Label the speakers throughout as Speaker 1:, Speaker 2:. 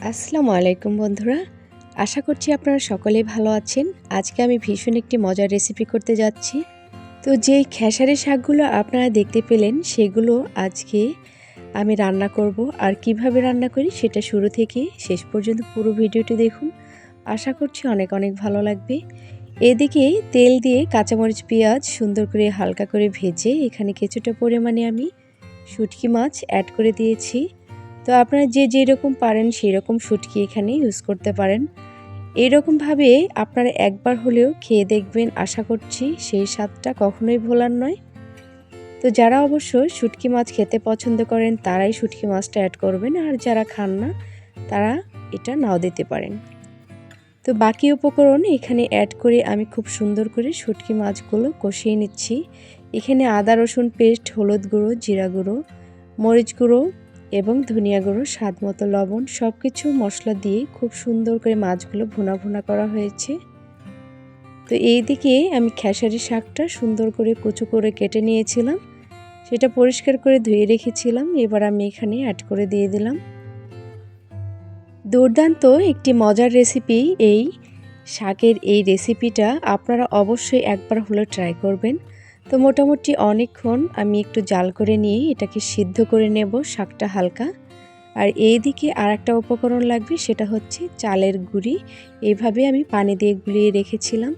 Speaker 1: আসসালামু আলাইকুম বন্ধুরা। আশা করছি আপনারা সকলেই ভালো আছেন। আজকে আমি ভীষণ একটি মজার রেসিপি করতে যাচ্ছি। তো যেই খেসারি শাকগুলো আপনারা দেখতে পেলেন, সেগুলো আজকে আমি রান্না করব। আর কীভাবে রান্না করি, সেটা শুরু থেকে শেষ পর্যন্ত পুরো ভিডিওটি দেখুন। আশা করছি অনেক অনেক ভালো লাগবে। এদিকে তেল দিয়ে কাঁচামরিচ, পেঁয়াজ সুন্দর করে হালকা করে ভেজে এখানে কিছুটা পরিমাণে আমি শুটকি মাছ অ্যাড করে দিয়েছি। তো আপনারা যে যেরকম পারেন সেই রকম শুটকি এখানে ইউজ করতে পারেন। এরকমভাবে আপনারা একবার হলেও খেয়ে দেখবেন, আশা করছি সেই স্বাদটা কখনোই ভোলার নয়। তো যারা অবশ্য শুটকি মাছ খেতে পছন্দ করেন, তারাই শুটকি মাছটা অ্যাড করবেন আর যারা খান না, তারা এটা নাও দিতে পারেন। তো বাকি উপকরণ এখানে অ্যাড করে আমি খুব সুন্দর করে শুটকি মাছগুলো কষিয়ে নিচ্ছি। এখানে আদা, রসুন, পেস্ট, হলুদ গুঁড়ো, জিরা গুঁড়ো, মরিচ গুঁড়ো এবং ধনিয়া গুঁড়ো, স্বাদ মতো লবণ সব কিছু মশলা দিয়ে খুব সুন্দর করে মাছগুলো ভুনা ভুনা করা হয়েছে। তো এই দিকে আমি খেসারি শাকটা সুন্দর করে কুচু করে কেটে নিয়েছিলাম। সেটা পরিষ্কার করে ধুয়ে রেখেছিলাম। এবার আমি এখানে অ্যাড করে দিয়ে দিলাম। দুর্দান্ত একটি মজার রেসিপি এই। শাকের এই রেসিপিটা আপনারা অবশ্যই একবার হলো ট্রাই করবেন। তো মোটামুটি অনেকক্ষণ আমি একটু জাল করে নিয়ে এটাকে সিদ্ধ করে নেব, শাকটা হালকা। আর এই দিকে আর একটা উপকরণ লাগবে, সেটা হচ্ছে চালের গুঁড়ি। এইভাবে আমি পানি দিয়ে গুলিয়ে রেখেছিলাম।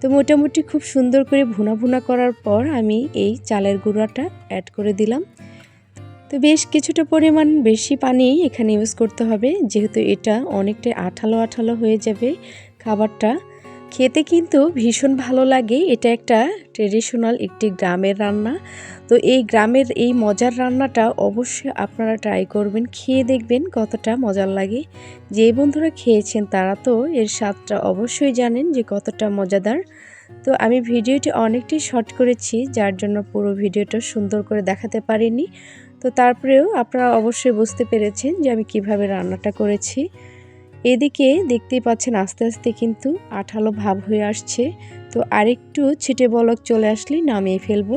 Speaker 1: তো মোটামুটি খুব সুন্দর করে ভুনা ভুনা করার পর আমি এই চালের গুঁড়াটা অ্যাড করে দিলাম। তো বেশ কিছুটা পরিমাণ বেশি পানি এখানে ইউজ করতে হবে, যেহেতু এটা অনেকটাই আঠালো আঠালো হয়ে যাবে খাবারটা। খেতে কিন্তু ভীষণ ভালো লাগে। এটা একটা ট্রেডিশনাল একটি গ্রামের রান্না। তো এই গ্রামের এই মজার রান্নাটা অবশ্যই আপনারা ট্রাই করবেন, খেয়ে দেখবেন কতটা মজার লাগে। যে বন্ধুরা খেয়েছেন তারা তো এর স্বাদটা অবশ্যই জানেন যে কতটা মজাদার। তো আমি ভিডিওটি অনেকটাই শর্ট করেছি, যার জন্য পুরো ভিডিওটা সুন্দর করে দেখাতে পারিনি। তো তারপরেও আপনারা অবশ্যই বুঝতে পেরেছেন যে আমি কীভাবে রান্নাটা করেছি। এদিকে দেখতেই পাচ্ছেন আস্তে আস্তে কিন্তু আঠালো ভাব হয়ে আসছে। তো আরেকটু ছিটে বলক চলে আসলেই নামিয়ে ফেলব।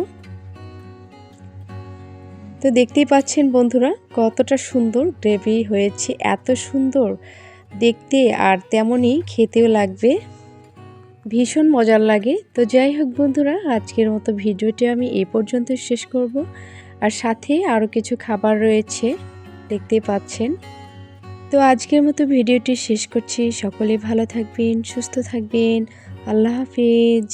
Speaker 1: তো দেখতেই পাচ্ছেন বন্ধুরা, কতটা সুন্দর গ্রেভি হয়েছে, এত সুন্দর। দেখতে আর তেমনই খেতেও লাগবে। ভীষণ মজার লাগে। তো যাই হোক বন্ধুরা, আজকের মতো ভিডিওটি আমি এ পর্যন্ত শেষ করব। আর সাথে আরও কিছু খাবার রয়েছে, দেখতেই পাচ্ছেন। তো আজকের মতো ভিডিওটি শেষ করছি। সকলে ভালো থাকবেন সুস্থ থাকবেন। আল্লাহ হাফিজ।